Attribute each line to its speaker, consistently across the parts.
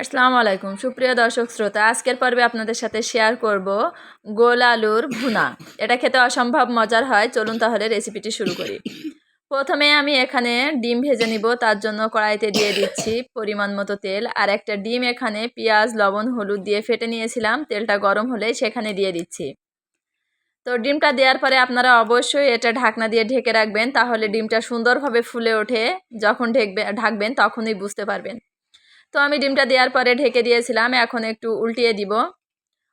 Speaker 1: আসসালামু আলাইকুম। সুপ্রিয় দর্শক শ্রোতা, আজকের পর্বে আপনাদের সাথে শেয়ার করব গোল আলুর ভুনা। এটা খেতে অসম্ভব মজার হয়, চলুন তাহলে রেসিপিটি শুরু করি। প্রথমে আমি এখানে ডিম ভেজে নিব, তার জন্য কড়াইতে দিয়ে দিচ্ছি পরিমাণ মতো তেল, আর একটা ডিম এখানে পেঁয়াজ, লবণ, হলুদ দিয়ে ফেটে নিয়েছিলাম, তেলটা গরম হলে সেখানে দিয়ে দিচ্ছি। তো ডিমটা দেওয়ার পরে আপনারা অবশ্যই এটা ঢাকনা দিয়ে ঢেকে রাখবেন, তাহলে ডিমটা সুন্দরভাবে ফুলে ওঠে, যখন ঢেকবে, ঢাকবেন তখনই বুঝতে পারবেন। তো আমি ডিমটা দেওয়ার পরে ঢেকে দিয়েছিলাম, এখন একটু উল্টিয়ে দিব।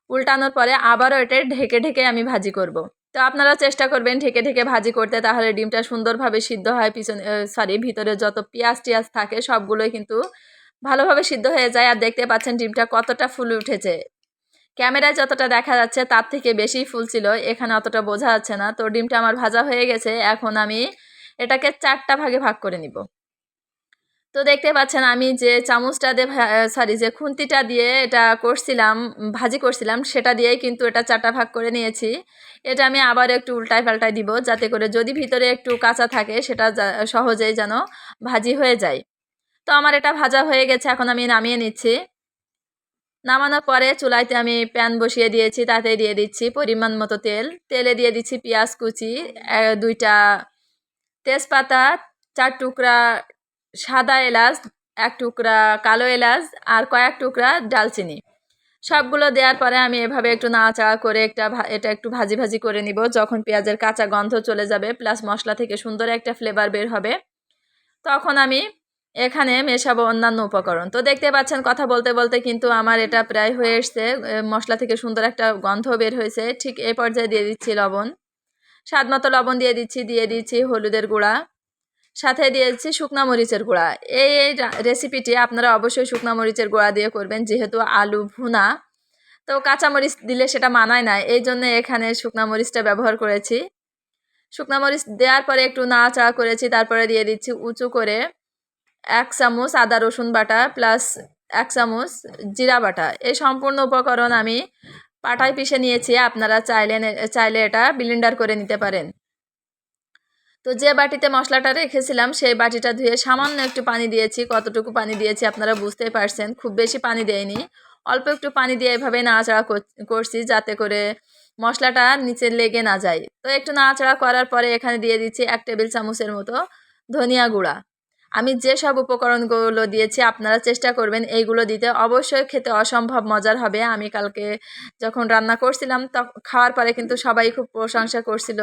Speaker 1: উল্টানোর পরে আবারও এটা ঢেকে ঢেকে আমি ভাজি করব। তো আপনারা চেষ্টা করবেন ঢেকে ঢেকে ভাজি করতে, তাহলে ডিমটা সুন্দরভাবে সিদ্ধ হয়, পিছনে সরি ভিতরে যত পেঁয়াজ টিয়াজ থাকে সবগুলোই কিন্তু ভালোভাবে সিদ্ধ হয়ে যায়। আর দেখতে পাচ্ছেন ডিমটা কতটা ফুলে উঠেছে। ক্যামেরায় যতটা দেখা যাচ্ছে তার থেকে বেশি ফুল ছিল, এখানে অতটা বোঝা যাচ্ছে না। তো ডিমটা আমার ভাজা হয়ে গেছে, এখন আমি এটাকে চারটা ভাগে ভাগ করে নিব। তো দেখতে পাচ্ছেন আমি যে চামচটা দিয়ে সরি যে খুন্তিটা দিয়ে এটা করছিলাম, ভাজি করছিলাম, সেটা দিয়েই কিন্তু এটা চারটা ভাগ করে নিয়েছি। এটা আমি আবার একটু উল্টায় পাল্টায় দিব যাতে করে যদি ভিতরে একটু কাঁচা থাকে সেটা সহজেই যেন ভাজি হয়ে যায়। তো আমার এটা ভাজা হয়ে গেছে, এখন আমি নামিয়ে নিচ্ছি। নামানোর পরে চুলাইতে আমি প্যান বসিয়ে দিয়েছি, তাতে দিয়ে দিচ্ছি পরিমাণ মতো তেল। তেলে দিয়ে দিচ্ছি পেঁয়াজ কুচি দুইটা তেজপাতা, চার টুকরা সাদা এলাচ, এক টুকরা কালো এলাচ আর কয়েক টুকরা ডালচিনি। সবগুলো দেওয়ার পরে আমি এভাবে একটু নাড়াচাড়া করে একটা এটা একটু ভাজি ভাজি করে নিব। যখন পেঁয়াজের কাঁচা গন্ধ চলে যাবে প্লাস মশলা থেকে সুন্দর একটা ফ্লেভার বের হবে, তখন আমি এখানে মেশাবো অন্যান্য উপকরণ। তো দেখতে পাচ্ছেন, কথা বলতে বলতে কিন্তু আমার এটা প্রায় হয়ে এসছে। মশলা থেকে সুন্দর একটা গন্ধ বের হয়েছে। ঠিক এই পর্যায়ে দিয়ে দিচ্ছি লবণ। স্বাদ মতো লবণ দিয়ে দিচ্ছি দিয়ে দিচ্ছি হলুদের গুঁড়া। সাথে দিয়েছি শুকনা মরিচের গুঁড়া। এই এই রেসিপিটি আপনারা অবশ্যই শুকনা মরিচের গুঁড়া দিয়ে করবেন, যেহেতু আলু ভুনা। তো কাঁচা মরিচ দিলে সেটা মানায় না, এই জন্য এখানে শুকনা মরিচটা ব্যবহার করেছি। শুকনা মরিচ দেওয়ার পরে একটু নাড়াচাড়া করেছি, তারপরে দিয়ে দিচ্ছি উঁচু করে এক চামচ আদা, রসুন বাটা প্লাস এক চামচ জিরা বাটা। এই সম্পূর্ণ উপকরণ আমি পাটায় পিষে নিয়েছি, আপনারা চাইলে চাইলে এটা ব্লিন্ডার করে নিতে পারেন। তো যে বাটিতে মশলাটা রেখেছিলাম, সেই বাটিটা ধুয়ে সামান্য একটু পানি দিয়েছি। কতটুকু পানি দিয়েছি আপনারা বুঝতেই পারছেন। খুব বেশি পানি দেয়নি। অল্প একটু পানি দিয়ে এভাবে নাড়াচাড়া করছি যাতে করে মশলাটা নিচে লেগে না যায়। তো একটু নাড়াচাড়া করার পরে এখানে দিয়ে দিচ্ছি এক টেবিল চামচের মতো ধনিয়া গুঁড়া। আমি যে সব উপকরণগুলো দিয়েছি, আপনারা চেষ্টা করবেন এইগুলো দিতে। অবশ্যই খেতে অসম্ভব মজার হবে। আমি কালকে যখন রান্না করছিলাম তখন খাওয়ার পরে কিন্তু সবাই খুব প্রশংসা করছিল।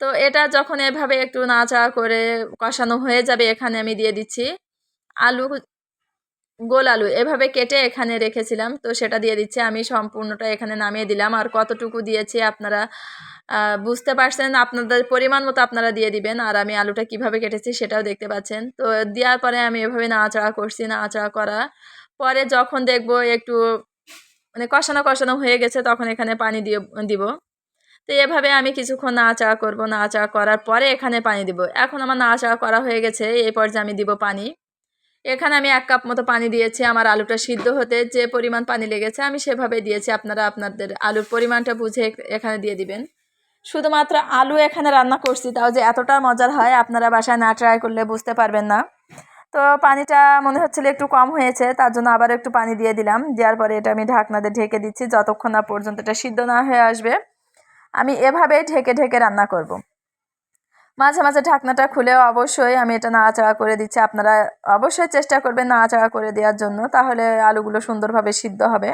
Speaker 1: তো এটা যখন এভাবে একটু নাড়াচাড়া করে কষানো হয়ে যাবে, এখানে আমি দিয়ে দিচ্ছি আলু, গোল আলু এভাবে কেটে এখানে রেখেছিলাম। তো সেটা দিয়ে দিচ্ছি, আমি সম্পূর্ণটা এখানে নামিয়ে দিলাম। আর কতটুকু দিয়েছি আপনারা বুঝতে পারছেন? আপনাদের পরিমাণ মতো আপনারা দিয়ে দিবেন। আর আমি আলুটা কীভাবে কেটেছি সেটাও দেখতে পাচ্ছেন। তো দেওয়ার পরে আমি এভাবে নাড়াচাড়া করছি, নাড়াচাড়া করা। পরে যখন দেখব একটু মানে কষানো কষানো হয়ে গেছে, তখন এখানে পানি দিয়ে, দিব। তো এভাবে আমি কিছুক্ষণ নাড়াচাড়া করব, নাড়াচাড়া করার পরে এখানে পানি দিব। এখন আমার নাড়াচাড়া করা হয়ে গেছে, এই পর্যায়ে আমি দিব পানি। এখানে আমি এক কাপ মতো পানি দিয়েছি আমার আলুটা সিদ্ধ হতে, যে পরিমাণ পানি লেগেছে আমি সেভাবে দিয়েছি, আপনারা আপনাদের আলুর পরিমাণটা বুঝে এখানে দিয়ে দিবেন। শুধুমাত্র আলু এখানে রান্না করছি, তাও যে এতটা মজার হয়, আপনারা বাসায় না ট্রাই করলে বুঝতে পারবেন না। তো পানিটা মনে হচ্ছিল একটু কম হয়েছে, তার জন্য আবার একটু পানি দিয়ে দিলাম। দেওয়ার পরে এটা আমি ঢাকনাতে ঢেকে দিচ্ছি, যতক্ষণ না পর্যন্ত এটা সিদ্ধ না হয়ে আসবে। আমি এভাবেই ঢেকে ঢেকে রান্না করব। মাঝে মাঝে ঢাকনাটা খুলেও অবশ্যই আমি এটা নাড়াচাড়া করে দিচ্ছি। আপনারা অবশ্যই চেষ্টা করবেন নাড়াচাড়া করে দেওয়ার জন্য, তাহলে আলুগুলো সুন্দরভাবে সিদ্ধ হবে।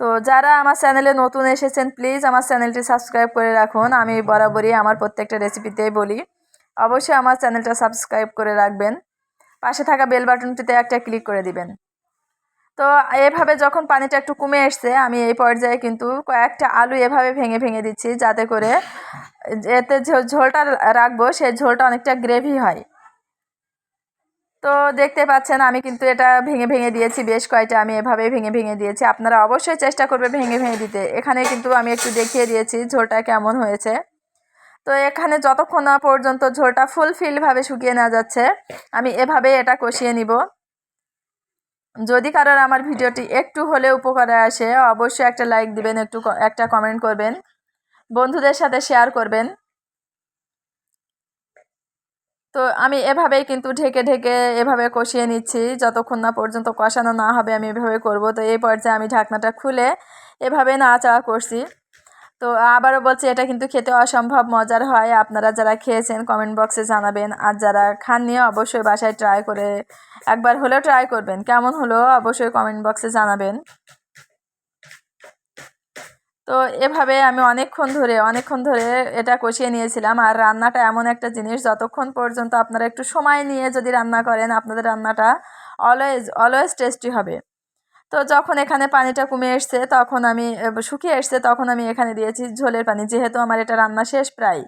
Speaker 1: তো যারা আমার চ্যানেলে নতুন এসেছেন, প্লিজ আমার চ্যানেলটি সাবস্ক্রাইব করে রাখুন। আমি বরাবরই আমার প্রত্যেকটা রেসিপিতেই বলি, অবশ্যই আমার চ্যানেলটা সাবস্ক্রাইব করে রাখবেন। পাশে থাকা বেল বাটনটিতে একটা ক্লিক করে দিবেন। তো এভাবে যখন পানিটা একটু কমে এসছে, আমি এই পর্যায়ে কিন্তু কয়েকটা আলু এভাবে ভেঙে ভেঙে দিচ্ছি যাতে করে এতে ঝোলটা রাখব সেই ঝোলটা অনেকটা গ্রেভি হয়। তো দেখতে পাচ্ছেন আমি কিন্তু এটা ভেঙে ভেঙে দিয়েছি, বেশ কয়টা আমি এভাবে ভেঙে ভেঙে দিয়েছি। আপনারা অবশ্যই চেষ্টা করবে ভেঙে ভেঙে দিতে। এখানে কিন্তু আমি একটু দেখিয়ে দিয়েছি ঝোলটা কেমন হয়েছে। তো এখানে যতক্ষণ না পর্যন্ত ঝোলটা ফুলফিলভাবে শুকিয়ে না যাচ্ছে, আমি এভাবে এটা কষিয়ে নিব। যদি কারোর আমার ভিডিওটি একটু হলে উপকারে আসে, অবশ্যই একটা লাইক দিবেন, একটু একটা কমেন্ট করবেন, বন্ধুদের সাথে শেয়ার করবেন। তো আমি এভাবেই কিন্তু ঢেকে ঢেকে এভাবে কষিয়ে নিচ্ছি, যতক্ষণ না পর্যন্ত কষানো না হবে আমি এভাবে করব। তো এই পর্যায়ে আমি ঢাকনাটা খুলে এভাবে নাড়াচাড়া করছি। তো আবারও বলছি, এটা কিন্তু খেতে অসম্ভব মজার হয়। আপনারা যারা খেয়েছেন কমেন্ট বক্সে জানাবেন। আর যারা খাননি, অবশ্যই বাসায় ট্রাই করে একবার হলেও ট্রাই করবেন। কেমন হলো, অবশ্যই কমেন্ট বক্সে জানাবেন। তো এভাবে আমি অনেকক্ষণ ধরে অনেকক্ষণ ধরে এটা কষিয়ে নিয়েছিলাম। আর রান্নাটা এমন একটা জিনিস, যতক্ষণ পর্যন্ত আপনারা একটু সময় নিয়ে যদি রান্না করেন, আপনাদের রান্নাটা অলওয়েজ অলওয়েজ টেস্টি হবে। তো যখন এখানে পানিটা কমে এসছে, তখন আমি শুকিয়ে এসছে, তখন আমি এখানে দিয়েছি ঝোলের পানি। যেহেতু আমার এটা রান্না শেষ প্রায়।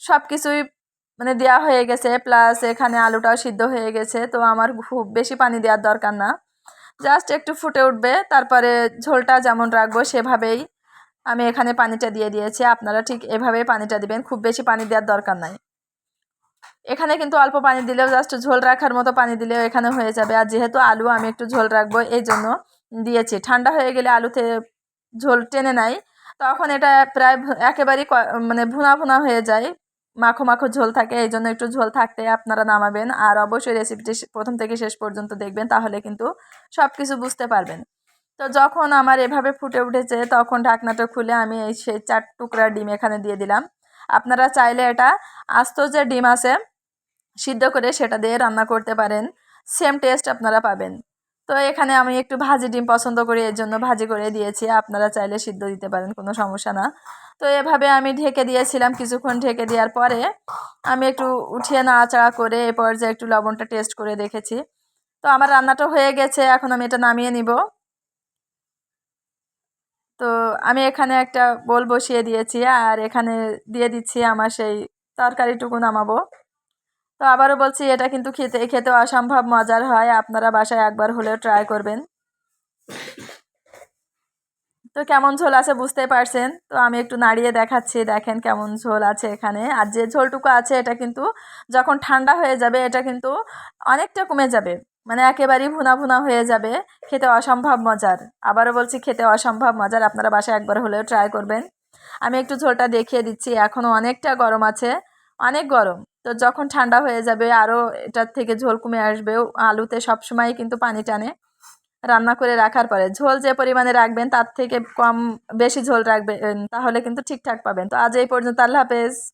Speaker 1: সব কিছুই মানে দেওয়া হয়ে গেছে, প্লাস এখানে আলুটাও সিদ্ধ হয়ে গেছে, তো আমার খুব বেশি পানি দেওয়ার দরকার না। জাস্ট একটু ফুটে উঠবে, তারপরে ঝোলটা যেমন রাখব সেভাবেই আমি এখানে পানিটা দিয়ে দিয়েছি। আপনারা ঠিক এভাবেই পানিটা দিবেন, খুব বেশি পানি দেওয়ার দরকার নাই। এখানে কিন্তু অল্প পানি দিলেও জাস্ট ঝোল রাখার মতো পানি দিলেও এখানে হয়ে যাবে। আর যেহেতু আলু আমি একটু ঝোল রাখব, এই জন্য দিয়েছি। ঠান্ডা হয়ে গেলে আলুতে ঝোল টেনে নাই তখন এটা প্রায় একেবারেই মানে ভুনা ভুনা হয়ে যায়। মাখো মাখো ঝোল থাকে, এই জন্য একটু ঝোল থাকতে আপনারা নামাবেন। আর অবশ্যই রেসিপিটি প্রথম থেকে শেষ পর্যন্ত দেখবেন, তাহলে কিন্তু সব কিছু বুঝতে পারবেন। তো যখন আমার এভাবে ফুটে উঠেছে, তখন ঢাকনাটা খুলে আমি এই সেই চার টুকরা ডিম এখানে দিয়ে দিলাম। আপনারা চাইলে এটা আস্ত যে ডিম আছে, সিদ্ধ করে সেটা দিয়ে রান্না করতে পারেন। সেম টেস্ট আপনারা পাবেন। তো এখানে আমি একটু ভাজি ডিম পছন্দ করি, এর জন্য ভাজি করে দিয়েছি। আপনারা চাইলে সিদ্ধ দিতে পারেন, কোনো সমস্যা না। তো এভাবে আমি ঢেকে দিয়েছিলাম, কিছুক্ষণ ঢেকে দেওয়ার পরে আমি একটু উঠিয়ে নাড়াচাড়া করে এ পর্যায়ে একটু লবণটা টেস্ট করে দেখেছি। তো আমার রান্নাটা হয়ে গেছে, এখন আমি এটা নামিয়ে নিব। তো আমি এখানে একটা বোল বসিয়ে দিয়েছি আর এখানে দিয়ে দিচ্ছি আমার সেই তরকারিটুকু নামাবো তো আবারও বলছি, এটা কিন্তু খেতে খেতে অসম্ভব মজার হয়। আপনারা বাসায় একবার হলেও ট্রাই করবেন। তো কেমন ঝোল আছে বুঝতে পারছেন? তো আমি একটু নাড়িয়ে দেখাচ্ছি, দেখেন কেমন ঝোল আছে এখানে। আর যে ঝোলটুকু আছে, এটা কিন্তু যখন ঠান্ডা হয়ে যাবে, এটা কিন্তু অনেকটা কমে যাবে। মানে একেবারেই ভুনা ভুনা হয়ে যাবে। খেতে অসম্ভব মজার। আবারও বলছি, খেতে অসম্ভব মজার। আপনারা বাসায় একবার হলেও ট্রাই করবেন। আমি একটু ঝোলটা দেখিয়ে দিচ্ছি। এখনও অনেকটা গরম আছে। অনেক গরম। তো যখন ঠান্ডা হয়ে যাবে, আরও এটার থেকে ঝোল কমে আসবে। আলুতে সবসময় কিন্তু পানি টানে। রান্না করে রাখার পরে ঝোল যে পরিমাণে রাখবেন, তার থেকে কম বেশি ঝোল রাখবেন, তাহলে কিন্তু ঠিকঠাক পাবেন। তো আজ এই পর্যন্ত। আল্লাহ হাফেজ।